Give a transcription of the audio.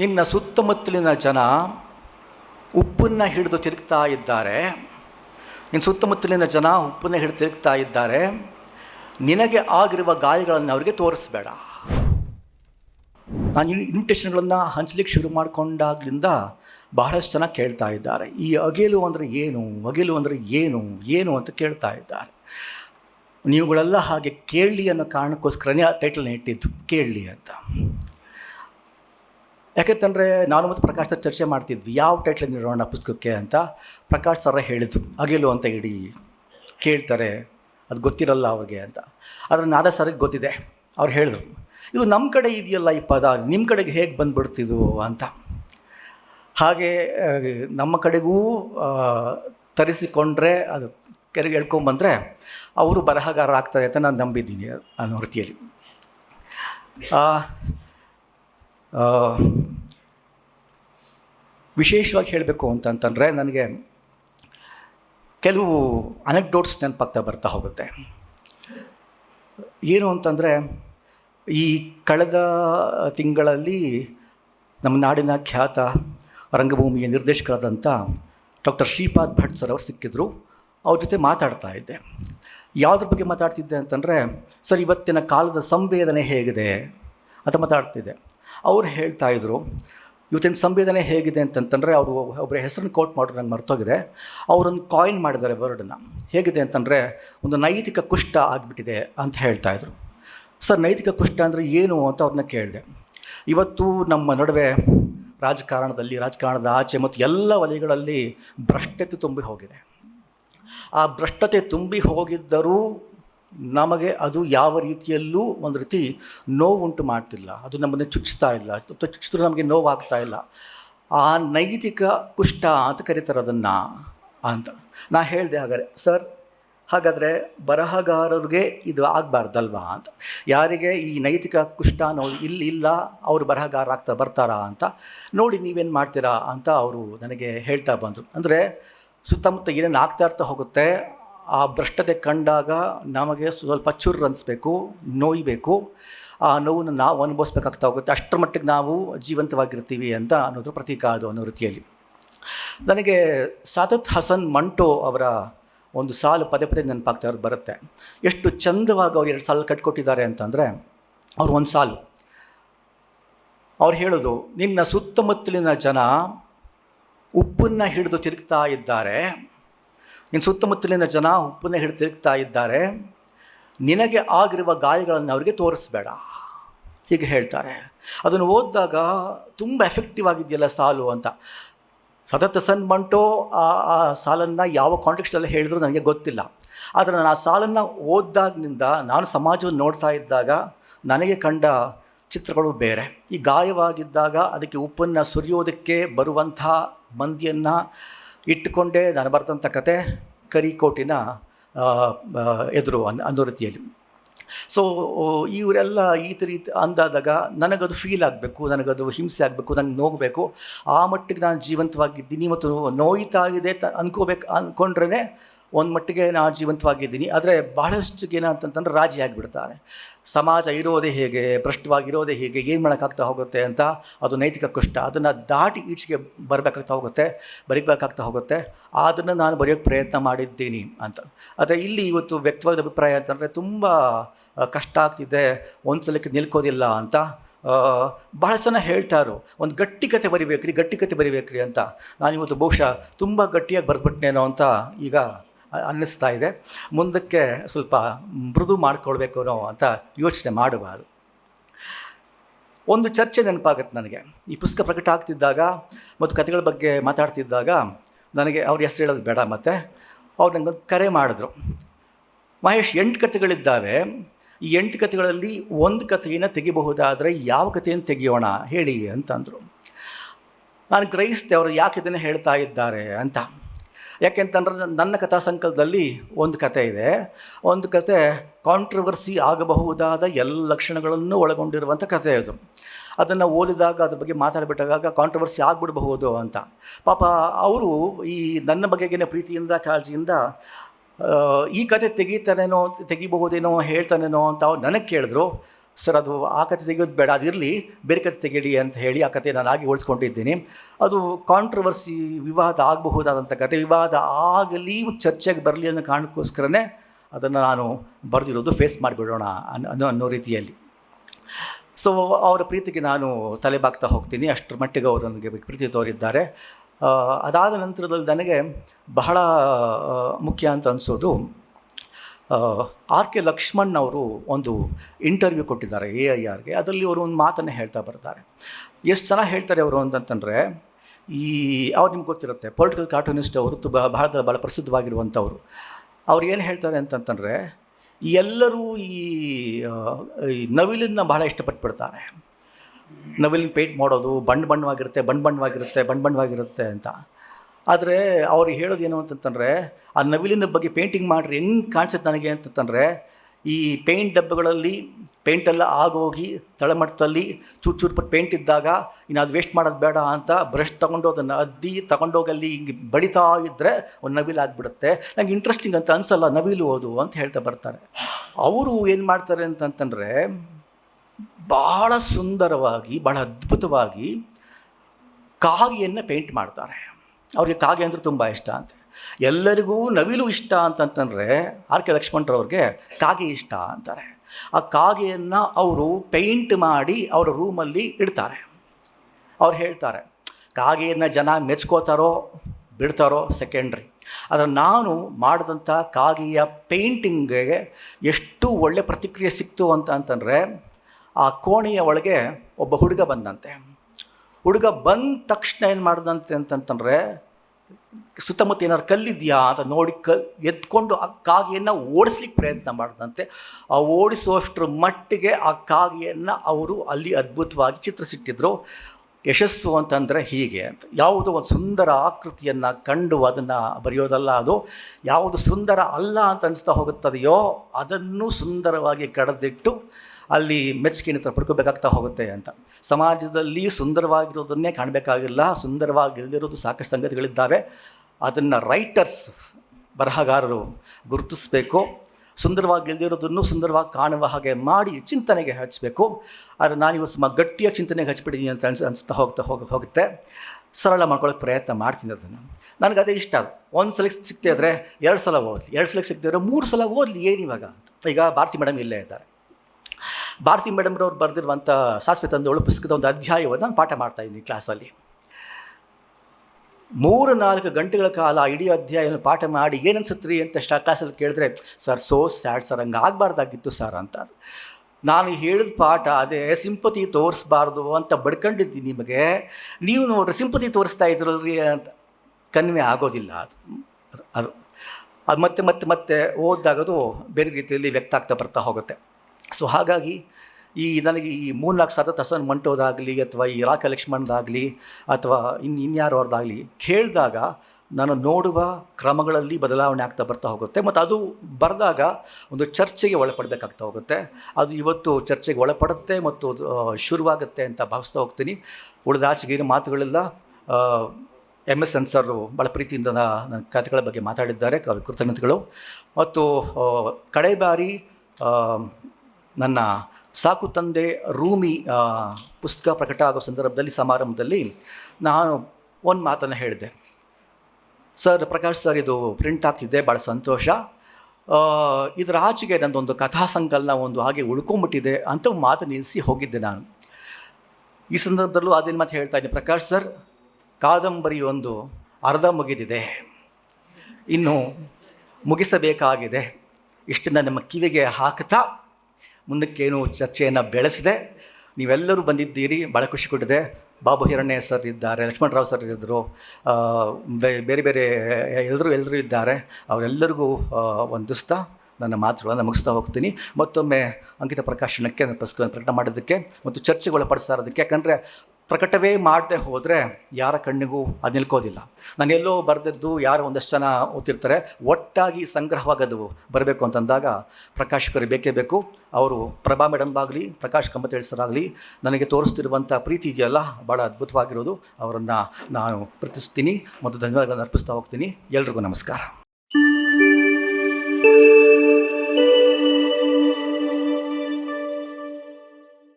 ನಿನ್ನ ಸುತ್ತಮುತ್ತಲಿನ ಜನ ಉಪ್ಪನ್ನು ಹಿಡಿದು ತಿರುಗ್ತಾ ಇದ್ದಾರೆ. ನಿನ್ನ ಸುತ್ತಮುತ್ತಲಿನ ಜನ ಉಪ್ಪನ್ನು ಹಿಡಿದು ತಿರುಗ್ತಾ ಇದ್ದಾರೆ. ನಿನಗೆ ಆಗಿರುವ ಗಾಯಗಳನ್ನು ಅವರಿಗೆ ತೋರಿಸ್ಬೇಡ. ನಾನು ಇನ್ವಿಟೇಷನ್ಗಳನ್ನು ಹಂಚಲಿಕ್ಕೆ ಶುರು ಮಾಡಿಕೊಂಡಾಗ್ಲಿಂದ ಬಹಳಷ್ಟು ಜನ ಕೇಳ್ತಾ ಇದ್ದಾರೆ. ಈ ಅಗೆಲು ಅಂದರೆ ಏನು, ಅಗೆಲು ಅಂದರೆ ಏನು ಏನು ಅಂತ ಕೇಳ್ತಾ ಇದ್ದಾರೆ. ನೀವುಗಳೆಲ್ಲ ಹಾಗೆ ಕೇಳಲಿ ಅನ್ನೋ ಕಾರಣಕ್ಕೋಸ್ಕರನೇ ಆ ಟೈಟಲ್ನ ಇಟ್ಟಿದ್ದು, ಕೇಳಲಿ ಅಂತ. ಯಾಕೆಂತಂದರೆ ನಾನು ಮತ್ತು ಪ್ರಕಾಶ್ ಸರ್ ಚರ್ಚೆ ಮಾಡ್ತಿದ್ವಿ ಯಾವ ಟೈಟ್ಲ್ ಇಡೋಣ ಪುಸ್ತಕಕ್ಕೆ ಅಂತ ಪ್ರಕಾಶ್ ಸರ ಹೇಳಿದ್ರು. ಅಗಿಲು ಅಂತ ಇಡೀ ಕೇಳ್ತಾರೆ ಅದು ಗೊತ್ತಿರಲ್ಲ ಅವ್ರಿಗೆ ಅಂತ. ಆದರೆ ನಾದ ಸರ್ಗೆ ಗೊತ್ತಿದೆ ಅವ್ರು ಹೇಳಿದ್ರು. ಇದು ನಮ್ಮ ಕಡೆ ಇದೆಯಲ್ಲ ಈ ಪದ ನಿಮ್ಮ ಕಡೆಗೆ ಹೇಗೆ ಬಂದುಬಿಡ್ತಿದು ಅಂತ. ಹಾಗೆ ನಮ್ಮ ಕಡೆಗೂ ತರಿಸಿಕೊಂಡ್ರೆ ಅದು ಕೆರೆಗೆ ಹೇಳ್ಕೊಂಬಂದರೆ ಅವರು ಬರಹಗಾರ ಆಗ್ತಾರೆ ಅಂತ ನಾನು ನಂಬಿದ್ದೀನಿ ರೀತಿಯಲ್ಲಿ. ಆ, ಆ, ವಿಶೇಷವಾಗಿ ಹೇಳಬೇಕು ಅಂತಂತಂದರೆ ನನಗೆ ಕೆಲವು ಅನೆಕ್ಡೋಟ್ಸ್ ನೆನಪಾಗ್ತಾ ಬರ್ತಾ ಹೋಗುತ್ತೆ. ಏನು ಅಂತಂದರೆ ಈ ಕಳೆದ ತಿಂಗಳಲ್ಲಿ ನಮ್ಮ ನಾಡಿನ ಖ್ಯಾತ ರಂಗಭೂಮಿಯ ನಿರ್ದೇಶಕರಾದಂಥ ಡಾಕ್ಟರ್ ಶ್ರೀಪಾದ್ ಭಟ್ ಸರ್ ಅವರು ಸಿಕ್ಕಿದ್ರು. ಅವ್ರ ಜೊತೆ ಮಾತಾಡ್ತಾ ಇದ್ದೆ. ಯಾವುದ್ರ ಬಗ್ಗೆ ಮಾತಾಡ್ತಿದ್ದೆ ಅಂತಂದರೆ, ಸರ್, ಇವತ್ತಿನ ಕಾಲದ ಸಂವೇದನೆ ಹೇಗಿದೆ? ಅಂತ ಮಾತಾಡ್ತಿದ್ದೆ. ಅವ್ರು ಹೇಳ್ತಾ ಇದ್ರು ಇವತ್ತಿನ ಸಂವೇದನೆ ಹೇಗಿದೆ ಅಂತಂತಂದರೆ ಅವರು ಒಬ್ಬರ ಹೆಸರನ್ನು ಕೋಟ್ ಮಾಡೋದು ನಂಗೆ ಮರ್ತೋಗಿದೆ. ಅವರೊಂದು ಕಾಯಿನ್ ಮಾಡಿದ್ದಾರೆ ವರ್ಡನ್ನು ಹೇಗಿದೆ ಅಂತಂದರೆ ಒಂದು ನೈತಿಕ ಕುಷ್ಠ ಆಗಿಬಿಟ್ಟಿದೆ ಅಂತ ಹೇಳ್ತಾ ಇದ್ರು. ಸರ್, ನೈತಿಕ ಕುಷ್ಟ ಅಂದರೆ ಏನು ಅಂತ ಅವ್ರನ್ನ ಕೇಳಿದೆ. ಇವತ್ತು ನಮ್ಮ ನಡುವೆ ರಾಜಕಾರಣದಲ್ಲಿ, ರಾಜಕಾರಣದ ಆಚೆ ಮತ್ತು ಎಲ್ಲ ವಲಯಗಳಲ್ಲಿ ಭ್ರಷ್ಟತೆ ತುಂಬಿ ಹೋಗಿದೆ. ಆ ಭ್ರಷ್ಟತೆ ತುಂಬಿ ಹೋಗಿದ್ದರೂ ನಮಗೆ ಅದು ಯಾವ ರೀತಿಯಲ್ಲೂ ಒಂದು ರೀತಿ ನೋವುಂಟು ಮಾಡ್ತಿಲ್ಲ. ಅದು ನಮ್ಮನ್ನು ಚುಚ್ಚಿಸ್ತಾ ಇಲ್ಲ. ಅಥವಾ ಚುಚ್ಚಿದ್ರೂ ನಮಗೆ ನೋವಾಗ್ತಾ ಇಲ್ಲ. ಆ ನೈತಿಕ ಕುಷ್ಠ ಅಂತ ಕರೀತಾರೆ ಅದನ್ನು ಅಂತ. ನಾ ಹೇಳಿದೆ ಹಾಗಾದರೆ, ಸರ್, ಹಾಗಾದರೆ ಬರಹಗಾರರಿಗೆ ಇದು ಆಗಬಾರ್ದಲ್ವಾ? ಅಂತ. ಯಾರಿಗೆ ಈ ನೈತಿಕ ಕುಷ್ಟ ನೋವು ಇಲ್ಲಿ ಇಲ್ಲ, ಅವರು ಬರಹಗಾರ ಆಗ್ತಾ ಬರ್ತಾರಾ ಅಂತ. ನೋಡಿ ನೀವೇನು ಮಾಡ್ತೀರಾ ಅಂತ ಅವರು ನನಗೆ ಹೇಳ್ತಾ ಬಂದರು. ಅಂದರೆ ಸುತ್ತಮುತ್ತ ಏನೇನು ಆಗ್ತಾ ಇರ್ತಾ ಹೋಗುತ್ತೆ ಆ ಭ್ರಷ್ಟತೆ ಕಂಡಾಗ ನಮಗೆ ಸ್ವಲ್ಪ ಚುರ್ರು ಅನಿಸ್ಬೇಕು, ನೋಯ್ಬೇಕು. ಆ ನೋವನ್ನು ನಾವು ಅನುಭವಿಸ್ಬೇಕಾಗ್ತಾ ಹೋಗುತ್ತೆ. ಅಷ್ಟರ ಮಟ್ಟಿಗೆ ನಾವು ಜೀವಂತವಾಗಿರ್ತೀವಿ ಅಂತ ಅನ್ನೋದು ಪ್ರತೀಕ ಅದು ಅನ್ನೋ ವೃತ್ತಿಯಲ್ಲಿ. ನನಗೆ ಸಾದತ್ ಹಸನ್ ಮಂಟೋ ಅವರ ಒಂದು ಸಾಲು ಪದೇ ಪದೇ ನೆನಪಾಗ್ತಾ ಇರೋದು ಬರುತ್ತೆ. ಎಷ್ಟು ಚಂದವಾಗಿ ಅವ್ರು ಎರಡು ಸಾಲು ಕಟ್ಕೊಟ್ಟಿದ್ದಾರೆ ಅಂತಂದರೆ, ಅವ್ರು ಒಂದು ಸಾಲು. ಅವ್ರು ಹೇಳೋದು, ನಿನ್ನ ಸುತ್ತಮುತ್ತಲಿನ ಜನ ಉಪ್ಪನ್ನು ಹಿಡಿದು ತಿರುಗ್ತಾ ಇದ್ದಾರೆ. ನಿನ್ನ ಸುತ್ತಮುತ್ತಲಿನ ಜನ ಉಪ್ಪನ್ನು ಹಿಡಿದು ತಿರುಗ್ತಾ ಇದ್ದಾರೆ. ನಿನಗೆ ಆಗಿರುವ ಗಾಯಗಳನ್ನು ಅವರಿಗೆ ತೋರಿಸ್ಬೇಡ. ಹೀಗೆ ಹೇಳ್ತಾರೆ. ಅದನ್ನು ಓದಿದಾಗ ತುಂಬ ಎಫೆಕ್ಟಿವ್ ಆಗಿದೆಯಲ್ಲ ಸಾಲು ಅಂತ. ಸತತ ಸನ್ ಮಂಟೋ ಆ ಆ ಸಾಲನ್ನು ಯಾವ ಕಾಂಟೆಕ್ಸ್ಟಲ್ಲಿ ಹೇಳಿದ್ರು ನನಗೆ ಗೊತ್ತಿಲ್ಲ. ಆದರೆ ನಾನು ಆ ಸಾಲನ್ನು ಓದ್ದಾಗಿನಿಂದ ನಾನು ಸಮಾಜವನ್ನು ನೋಡ್ತಾ ಇದ್ದಾಗ ನನಗೆ ಕಂಡ ಚಿತ್ರಗಳು ಬೇರೆ. ಈ ಗಾಯವಾಗಿದ್ದಾಗ ಅದಕ್ಕೆ ಉಪ್ಪನ್ನು ಸುರಿಯೋದಕ್ಕೆ ಬರುವಂಥ ಮಂದಿಯನ್ನು ಇಟ್ಟುಕೊಂಡೇ ನಾನು ಬರೆದಂಥ ಕತೆ ಕರಿಕೋಟಿನ ಎದುರು ಅನ್ ಅನ್ನೋ ಸೊ ಇವರೆಲ್ಲ ಈ ರೀತಿ ಅಂದಾದಾಗ ನನಗದು ಫೀಲ್ ಆಗಬೇಕು, ನನಗದು ಹಿಂಸೆ ಆಗಬೇಕು, ನನಗೆ ನೋಗಬೇಕು. ಆ ಮಟ್ಟಿಗೆ ನಾನು ಜೀವಂತವಾಗಿದ್ದೀನಿ ಮತ್ತು ನೋಯ್ತಾ ಇದೆ ತ ಅನ್ಕೋಬೇಕು ಅಂದ್ಕೊಂಡ್ರೇ ಒಂದು ಮಟ್ಟಿಗೆ ನಾನು ಜೀವಂತವಾಗಿದ್ದೀನಿ, ಆದರೆ ಬಹಳಷ್ಟು ಏನಂತಂತಂದ್ರೆ ರಾಜಿ ಆಗಿಬಿಡ್ತಾರೆ. ಸಮಾಜ ಇರೋದೇ ಹೇಗೆ, ಭ್ರಷ್ಟವಾಗಿರೋದೇ ಹೇಗೆ, ಏನು ಮಾಡೋಕ್ಕಾಗ್ತಾ ಹೋಗುತ್ತೆ ಅಂತ, ಅದು ನೈತಿಕ ಕಷ್ಟ, ಅದನ್ನು ದಾಟಿ ಈಚೆಗೆ ಬರಬೇಕಾಗ್ತಾ ಹೋಗುತ್ತೆ, ಬರೀಬೇಕಾಗ್ತಾ ಹೋಗುತ್ತೆ. ಅದನ್ನು ನಾನು ಬರೆಯೋಕ್ಕೆ ಪ್ರಯತ್ನ ಮಾಡಿದ್ದೀನಿ ಅಂತ. ಆದರೆ ಇಲ್ಲಿ ಇವತ್ತು ವ್ಯಕ್ತವಾದ ಅಭಿಪ್ರಾಯ ಅಂತಂದರೆ ತುಂಬ ಕಷ್ಟ ಆಗ್ತಿದೆ ಒಂದು ಸಲಕ್ಕೆ ನಿಲ್ಕೋದಿಲ್ಲ ಅಂತ ಬಹಳ ಜನ ಹೇಳ್ತಾರೋ. ಒಂದು ಗಟ್ಟಿ ಕತೆ ಬರಿಬೇಕ್ರಿ, ಗಟ್ಟಿ ಕತೆ ಬರಿಬೇಕ್ರಿ ಅಂತ. ನಾನು ಇವತ್ತು ಬಹುಶಃ ತುಂಬ ಗಟ್ಟಿಯಾಗಿ ಬರೆದ್ಬಿಟ್ನೇನೋ ಅಂತ ಈಗ ಅನ್ನಿಸ್ತಾ ಇದೆ. ಮುಂದಕ್ಕೆ ಸ್ವಲ್ಪ ಮೃದು ಮಾಡ್ಕೊಳ್ಬೇಕು ಅಂತ ಯೋಚನೆ ಮಾಡಬಾರ್ದು ಒಂದು ಚರ್ಚೆ ನೆನಪಾಗುತ್ತೆ ನನಗೆ. ಈ ಪುಸ್ತಕ ಪ್ರಕಟ ಆಗ್ತಿದ್ದಾಗ ಮತ್ತು ಕಥೆಗಳ ಬಗ್ಗೆ ಮಾತಾಡ್ತಿದ್ದಾಗ ನನಗೆ ಅವ್ರ ಹೆಸರು ಹೇಳೋದು ಬೇಡ ಮತ್ತು. ಅವ್ರು ನನಗೊಂದು ಕರೆ ಮಾಡಿದ್ರು. ಮಹೇಶ್, ಎಂಟು ಕಥೆಗಳಿದ್ದಾವೆ. ಈ ಎಂಟು ಕಥೆಗಳಲ್ಲಿ ಒಂದು ಕಥೆಯನ್ನು ತೆಗಿಬಹುದಾದರೆ ಯಾವ ಕಥೆಯನ್ನು ತೆಗೆಯೋಣ ಹೇಳಿ ಅಂತಂದರು. ನಾನು ಗ್ರಹಿಸಿದೆ, ಅವರು ಯಾಕೆ ಇದನ್ನು ಹೇಳ್ತಾ ಇದ್ದಾರೆ ಅಂತ. ಯಾಕೆಂತಂದ್ರೆ ನನ್ನ- ಕಥಾ ಸಂಕಲನದಲ್ಲಿ ಒಂದು ಕತೆ ಇದೆ. ಒಂದು ಕತೆ ಕಾಂಟ್ರವರ್ಸಿ ಆಗಬಹುದಾದ ಎಲ್ಲ ಲಕ್ಷಣಗಳನ್ನು ಒಳಗೊಂಡಿರುವಂಥ ಕತೆ ಅದು. ಅದನ್ನು ಓದಿದಾಗ, ಅದ್ರ ಬಗ್ಗೆ ಮಾತಾಡಿಬಿಟ್ಟಾಗ ಕಾಂಟ್ರವರ್ಸಿ ಆಗಿಬಿಡಬಹುದು ಅಂತ. ಪಾಪ ಅವರು ಈ ನನ್ನ ಬಗೆಗಿನ ಪ್ರೀತಿಯಿಂದ, ಕಾಳಜಿಯಿಂದ ಈ ಕತೆ ತೆಗೀತಾನೇನೋ, ತೆಗಿಬಹುದೇನೋ ಹೇಳ್ತಾನೇನೋ ಅಂತ ಅವ್ರು ನನಗೆ ಕೇಳಿದ್ರು. ಸರ್, ಅದು ಆ ಕತೆ ತೆಗೆಯೋದು ಬೇಡ ಅದಿರಲಿ ಬೇರೆ ಕತೆ ತೆಗೀರಿ ಅಂತ ಹೇಳಿ ಆ ಕತೆ ನಾನು ಆಗಿ ಓಡಿಸ್ಕೊಂಡಿದ್ದೀನಿ ಅದು ಕಾಂಟ್ರವರ್ಸಿ ವಿವಾದ ಆಗಬಹುದಾದಂಥ ಕತೆ ವಿವಾದ ಆಗಲಿ, ಚರ್ಚೆಗೆ ಬರಲಿ ಅನ್ನೋ ಕಾರಣಕ್ಕೋಸ್ಕರನೇ ಅದನ್ನು ನಾನು ಬರೆದಿರೋದು ಫೇಸ್ ಮಾಡಿಬಿಡೋಣ ಅನ್ನೋ ಅನ್ನೋ ರೀತಿಯಲ್ಲಿ. ಸೊ ಅವರ ಪ್ರೀತಿಗೆ ನಾನು ತಲೆಬಾಗ್ತಾ ಹೋಗ್ತೀನಿ. ಅಷ್ಟರ ಮಟ್ಟಿಗೆ ಅವರು ನನಗೆ ಪ್ರೀತಿ ತೋರಿದ್ದಾರೆ. ಅದಾದ ನಂತರದಲ್ಲಿ ನನಗೆ ಬಹಳ ಮುಖ್ಯ ಅಂತ ಅನಿಸೋದು ಆರ್ ಕೆ ಲಕ್ಷ್ಮಣ್ ಅವರು ಒಂದು ಇಂಟರ್ವ್ಯೂ ಕೊಟ್ಟಿದ್ದಾರೆ ಎ ಐ ಆರ್ಗೆ. ಅದರಲ್ಲಿ ಅವರು ಒಂದು ಮಾತನ್ನು ಹೇಳ್ತಾ ಬರ್ತಾರೆ. ಎಷ್ಟು ಚೆನ್ನಾಗಿ ಹೇಳ್ತಾರೆ ಅವರು ಅಂತಂತಂದರೆ, ಈ, ಅವ್ರು ನಿಮ್ಗೆ ಗೊತ್ತಿರುತ್ತೆ, ಪೊಲಿಟಿಕಲ್ ಕಾರ್ಟೂನಿಸ್ಟ್ ಅವರು ತುಂಬ ಭಾಳ ಭಾಳ ಪ್ರಸಿದ್ಧವಾಗಿರುವಂಥವ್ರು. ಅವ್ರು ಏನು ಹೇಳ್ತಾರೆ ಅಂತಂತಂದರೆ, ಎಲ್ಲರೂ ಈ ನವಿಲನ್ನು ಬಹಳ ಇಷ್ಟಪಟ್ಬಿಡ್ತಾರೆ ನವಿಲಿನ ಪೇಂಟ್ ಮಾಡೋದು, ಬಣ್ಣ ಬಣ್ಣವಾಗಿರುತ್ತೆ ಬಣ್ಣ ಬಣ್ಣವಾಗಿರುತ್ತೆ ಬಣ್ಣ ಬಣ್ಣವಾಗಿರುತ್ತೆ ಅಂತ. ಆದರೆ ಅವ್ರು ಹೇಳೋದು ಏನು ಅಂತಂತಂದರೆ, ಆ ನವಿಲಿನ ಬಗ್ಗೆ ಪೇಂಟಿಂಗ್ ಮಾಡಿರಿ, ಹೆಂಗೆ ಕಾಣಿಸುತ್ತೆ ನನಗೆ ಅಂತಂತಂದರೆ, ಈ ಪೇಂಟ್ ಡಬ್ಬಗಳಲ್ಲಿ ಪೇಂಟೆಲ್ಲ ಆಗೋಗಿ, ತಳಮಟ್ಟದಲ್ಲಿ ಚೂರು ಚೂರು ಪೇಂಟ್ ಇದ್ದಾಗ, ಇನ್ನು ಅದು ವೇಸ್ಟ್ ಮಾಡೋದು ಬೇಡ ಅಂತ ಬ್ರಷ್ ತೊಗೊಂಡು ಅದನ್ನು ಅದ್ದಿ ತಗೊಂಡೋಗಿ ಅಲ್ಲಿ ಹಿಂಗೆ ಬಳಿತಾ ಇದ್ದರೆ ಒಂದು ನವಿಲು ಆಗಿಬಿಡುತ್ತೆ. ನಂಗೆ ಇಂಟ್ರೆಸ್ಟಿಂಗ್ ಅಂತ ಅನಿಸಲ್ಲ, ನವಿಲು ಓದು ಅಂತ ಹೇಳ್ತಾ ಬರ್ತಾರೆ. ಅವರು ಏನು ಮಾಡ್ತಾರೆ ಅಂತಂತಂದರೆ, ಬಹಳ ಸುಂದರವಾಗಿ, ಬಹಳ ಅದ್ಭುತವಾಗಿ ಕಾಗೆಯನ್ನು ಪೇಂಟ್ ಮಾಡ್ತಾರೆ. ಅವ್ರಿಗೆ ಕಾಗೆ ಅಂದರೆ ತುಂಬ ಇಷ್ಟ ಅಂತ. ಎಲ್ಲರಿಗೂ ನವಿಲು ಇಷ್ಟ ಅಂತಂತಂದರೆ ಆರ್ ಕೆ ಲಕ್ಷ್ಮಣರವ್ರಿಗೆ ಕಾಗೆ ಇಷ್ಟ ಅಂತಾರೆ. ಆ ಕಾಗೆಯನ್ನು ಅವರು ಪೇಂಟ್ ಮಾಡಿ ಅವರ ರೂಮಲ್ಲಿ ಇಡ್ತಾರೆ. ಅವ್ರು ಹೇಳ್ತಾರೆ, ಕಾಗೆಯನ್ನು ಜನ ಮೆಚ್ಕೋತಾರೋ ಬಿಡ್ತಾರೋ ಸೆಕೆಂಡ್ರಿ. ಆದರೆ ನಾನು ಮಾಡಿದಂಥ ಕಾಗೆಯ ಪೇಂಟಿಂಗ್ಗೆ ಎಷ್ಟು ಒಳ್ಳೆ ಪ್ರತಿಕ್ರಿಯೆ ಸಿಕ್ತು ಅಂತ ಅಂತಂದರೆ, ಆ ಕೋಣೆಯ ಒಳಗೆ ಒಬ್ಬ ಹುಡುಗ ಬಂದಂತೆ. ಹುಡುಗ ಬಂದ ತಕ್ಷಣ ಏನು ಮಾಡ್ದಂತೆ ಅಂತಂತಂದರೆ, ಸುತ್ತಮುತ್ತ ಏನಾದ್ರು ಕಲ್ಲಿದೆಯಾ ಅಂತ ನೋಡಿ ಕ ಎತ್ಕೊಂಡು ಆ ಕಾಗೆಯನ್ನು ಓಡಿಸ್ಲಿಕ್ಕೆ ಪ್ರಯತ್ನ ಮಾಡಿದಂತೆ. ಆ ಓಡಿಸುವಷ್ಟರ ಮಟ್ಟಿಗೆ ಆ ಕಾಗೆಯನ್ನು ಅವರು ಅಲ್ಲಿ ಅದ್ಭುತವಾಗಿ ಚಿತ್ರಿಸಿಟ್ಟಿದ್ರು. ಯಶಸ್ಸು ಅಂತಂದರೆ ಹೀಗೆ ಅಂತ. ಯಾವುದು ಒಂದು ಸುಂದರ ಆಕೃತಿಯನ್ನು ಕಂಡು ಅದನ್ನು ಬರೆಯೋದಲ್ಲ ಅದು, ಯಾವುದು ಸುಂದರ ಅಲ್ಲ ಅಂತ ಅನಿಸ್ತಾ ಹೋಗುತ್ತದೆಯೋ ಅದನ್ನು ಸುಂದರವಾಗಿ ಕಡೆದಿಟ್ಟು ಅಲ್ಲಿ ಮೆಚ್ಚುಗೆನ ಪಡ್ಕೋಬೇಕಾಗ್ತಾ ಹೋಗುತ್ತೆ ಅಂತ. ಸಮಾಜದಲ್ಲಿ ಸುಂದರವಾಗಿರೋದನ್ನೇ ಕಾಣಬೇಕಾಗಿಲ್ಲ ಸುಂದರವಾಗಿ ಇಲ್ದಿರೋದು ಸಾಕಷ್ಟು ಸಂಗತಿಗಳಿದ್ದಾವೆ. ಅದನ್ನು ರೈಟರ್ಸ್ ಬರಹಗಾರರು ಗುರುತಿಸಬೇಕು. ಸುಂದರವಾಗಿ ಇಲ್ದಿರೋದನ್ನು ಸುಂದರವಾಗಿ ಕಾಣುವ ಹಾಗೆ ಮಾಡಿ ಚಿಂತನೆಗೆ ಹಚ್ಚಬೇಕು ಆದರೆ ನಾನು ಇವತ್ತು ಸುಮ್ಮ ಗಟ್ಟಿಯ ಚಿಂತನೆಗೆ ಹಚ್ಬಿಟ್ಟಿದ್ದೀನಿ ಅಂತ ಅನ್ಸ್ ಅನಿಸ್ತಾ ಹೋಗ್ತಾ ಹೋಗಿ, ಹೋಗುತ್ತೆ. ಸರಳ ಮಾಡ್ಕೊಳ್ಳೋಕೆ ಪ್ರಯತ್ನ ಮಾಡ್ತೀನಿ ಅದನ್ನು. ನನಗೆ ಅದೇ ಇಷ್ಟ. ಒಂದು ಸಲ ಸಿಕ್ತೆ ಆದರೆ ಎರಡು ಸಲ ಓದಲಿ. ಎರಡು ಸಲಕ್ಕೆ ಸಿಕ್ತಿದ್ರೆ ಮೂರು ಸಲ ಓದಲಿ ಏನಿವಾಗ ಈಗ ಭಾರತಿ ಮೇಡಮ್ ಇಲ್ಲೇ ಇದ್ದಾರೆ. ಭಾರತಿ ಮೇಡಮ್ರವ್ರು ಬರೆದಿರುವಂಥ ಸಾಸಿವೆ ತಂದೋಳು ಪುಸ್ತಕದ ಒಂದು ಅಧ್ಯಾಯವನ್ನು ನಾನು ಪಾಠ ಮಾಡ್ತಾ ಇದ್ದೀನಿ ಕ್ಲಾಸಲ್ಲಿ. ಮೂರು ನಾಲ್ಕು ಗಂಟೆಗಳ ಕಾಲ ಇಡೀ ಅಧ್ಯಾಯನ ಪಾಠ ಮಾಡಿ ಏನನ್ಸುತ್ತೀರಿ ಅಂತ ಸ್ಟಾ ಕ್ಲಾಸಲ್ಲಿ ಕೇಳಿದ್ರೆ, ಸರ್, ಸೋ ಸ್ಯಾಡ್, ಸರ್, ಹಂಗೆ ಆಗಬಾರ್ದಾಗಿತ್ತು, ಸರ್, ಅಂತ ನಾನು ಹೇಳಿದ ಪಾಠ ಅದೇ, ಸಿಂಪತಿ ತೋರಿಸ್ಬಾರ್ದು ಅಂತ ಬಡ್ಕೊಂಡಿದ್ದೀನಿ ನಿಮಗೆ. ನೀವು ನೋಡ್ರಿ, ಸಿಂಪತಿ ತೋರಿಸ್ತಾ ಇದ್ರಲ್ರಿ ಅಂತ. ಕನ್ವೆ ಆಗೋದಿಲ್ಲ ಅದು. ಅದು ಅದು ಮತ್ತೆ ಮತ್ತೆ ಮತ್ತೆ ಓದಿದಾಗದು ಬೇರೆ ರೀತಿಯಲ್ಲಿ ವ್ಯಕ್ತ ಆಗ್ತಾ ಬರ್ತಾ ಹೋಗುತ್ತೆ. ಸೊ ಹಾಗಾಗಿ ಈ ನನಗೆ ಈ ಮೂರು ನಾಲ್ಕು ಸಾವಿರ ತಸನ್ ಮಂಟೋದಾಗಲಿ ಅಥವಾ ಈ ರಾಕ ಲಕ್ಷ್ಮಣದಾಗಲಿ ಅಥವಾ ಇನ್ನು ಅವ್ರದ್ದಾಗಲಿ ಕೇಳಿದಾಗ ನಾನು ನೋಡುವ ಕ್ರಮಗಳಲ್ಲಿ ಬದಲಾವಣೆ ಆಗ್ತಾ ಬರ್ತಾ ಹೋಗುತ್ತೆ. ಮತ್ತು ಅದು ಬರೆದಾಗ ಒಂದು ಚರ್ಚೆಗೆ ಒಳಪಡಬೇಕಾಗ್ತಾ ಹೋಗುತ್ತೆ. ಅದು ಇವತ್ತು ಚರ್ಚೆಗೆ ಒಳಪಡುತ್ತೆ ಮತ್ತು ಶುರುವಾಗುತ್ತೆ ಅಂತ ಭಾವಿಸ್ತಾ ಹೋಗ್ತೀನಿ. ಉಳಿದಾಚೆಗಿನ ಮಾತುಗಳೆಲ್ಲ ಎಂ ಎಸ್ ಸರ್ ಭಾಳ ಪ್ರೀತಿಯಿಂದ ನನ್ನ ಕಥೆಗಳ ಬಗ್ಗೆ ಮಾತಾಡಿದ್ದಾರೆ. ಕೃತಜ್ಞತೆಗಳು. ಮತ್ತು ಕಡೆ ಬಾರಿ ನನ್ನ ಸಾಕು ತಂದೆ ರೂಮಿ ಪುಸ್ತಕ ಪ್ರಕಟ ಆಗೋ ಸಂದರ್ಭದಲ್ಲಿ ಸಮಾರಂಭದಲ್ಲಿ ನಾನು ಒಂದು ಮಾತನ್ನು ಹೇಳಿದೆ. ಸರ್, ಪ್ರಕಾಶ್ ಸರ್, ಇದು ಪ್ರಿಂಟ್ ಆಗ್ತಿದೆ ಭಾಳ ಸಂತೋಷ. ಇದರ ಆಚೆಗೆ ನನ್ನದೊಂದು ಕಥಾ ಸಂಕಲನ ಒಂದು ಹಾಗೆ ಉಳ್ಕೊಂಬಿಟ್ಟಿದೆ ಅಂತ ಮಾತು ನಿಲ್ಲಿಸಿ ಹೋಗಿದ್ದೆ ನಾನು. ಈ ಸಂದರ್ಭದಲ್ಲೂ ಅದೇನು ಮಾತು ಹೇಳ್ತಾ ಇದ್ದೀನಿ ಪ್ರಕಾಶ್ ಸರ್, ಕಾದಂಬರಿ ಒಂದು ಅರ್ಧ ಮುಗಿದಿದೆ. ಇನ್ನು ಮುಗಿಸಬೇಕಾಗಿದೆ. ಇಷ್ಟನ್ನು ನಮ್ಮ ಕಿವಿಗೆ ಹಾಕ್ತಾ ಮುಂದಕ್ಕೇನು ಚರ್ಚೆಯನ್ನು ಬೆಳೆಸಿದೆ. ನೀವೆಲ್ಲರೂ ಬಂದಿದ್ದೀರಿ ಭಾಳ ಖುಷಿ ಕೊಟ್ಟಿದೆ. ಬಾಬು ಹಿರಣ್ಯ ಸರ್ ಇದ್ದಾರೆ ಲಕ್ಷ್ಮಣರಾವ್ ಸರ್ ಇದ್ದರು ಬೇರೆ ಬೇರೆ ಎಲ್ಲರೂ ಎಲ್ಲರೂ ಇದ್ದಾರೆ. ಅವರೆಲ್ಲರಿಗೂ ವಂದಿಸ್ತಾ ನನ್ನ ಮಾತುಗಳನ್ನು ಮುಗಿಸ್ತಾ ಹೋಗ್ತೀನಿ. ಮತ್ತೊಮ್ಮೆ ಅಂಕಿತ ಪ್ರಕಾಶನಕ್ಕೆ ಪ್ರಕಟ ಮಾಡೋದಕ್ಕೆ ಮತ್ತು ಚರ್ಚೆಗೊಳಪಡಿಸ್ತಾ ಇರೋದಕ್ಕೆ. ಯಾಕಂದರೆ ಪ್ರಕಟವೇ ಮಾಡದೆ ಹೋದರೆ ಯಾರ ಕಣ್ಣಿಗೂ ಅದು ನಿಲ್ಕೋದಿಲ್ಲ. ನಾನು ಎಲ್ಲೋ ಬರೆದದ್ದು ಯಾರು ಒಂದಷ್ಟು ಜನ ಓದ್ತಿರ್ತಾರೆ, ಒಟ್ಟಾಗಿ ಸಂಗ್ರಹವಾಗದು ಬರಬೇಕು ಅಂತಂದಾಗ ಪ್ರಕಾಶಕರು ಬೇಕೇ ಬೇಕು. ಅವರು ಪ್ರಭಾ ಮೇಡಮ್ ಆಗಲಿ, ಪ್ರಕಾಶ್ ಕಂಬತೇಳ್ ಸರ್ ಆಗಲಿ, ನನಗೆ ತೋರಿಸ್ತಿರುವಂಥ ಪ್ರೀತಿ ಇದೆಯಲ್ಲ ಭಾಳ ಅದ್ಭುತವಾಗಿರೋದು. ಅವರನ್ನು ನಾನು ಪ್ರೀತಿಸ್ತೀನಿ. ಮತ್ತು ಧನ್ಯವಾದಗಳನ್ನು ಅರ್ಪಿಸ್ತಾ ಹೋಗ್ತೀನಿ. ಎಲ್ರಿಗೂ ನಮಸ್ಕಾರ.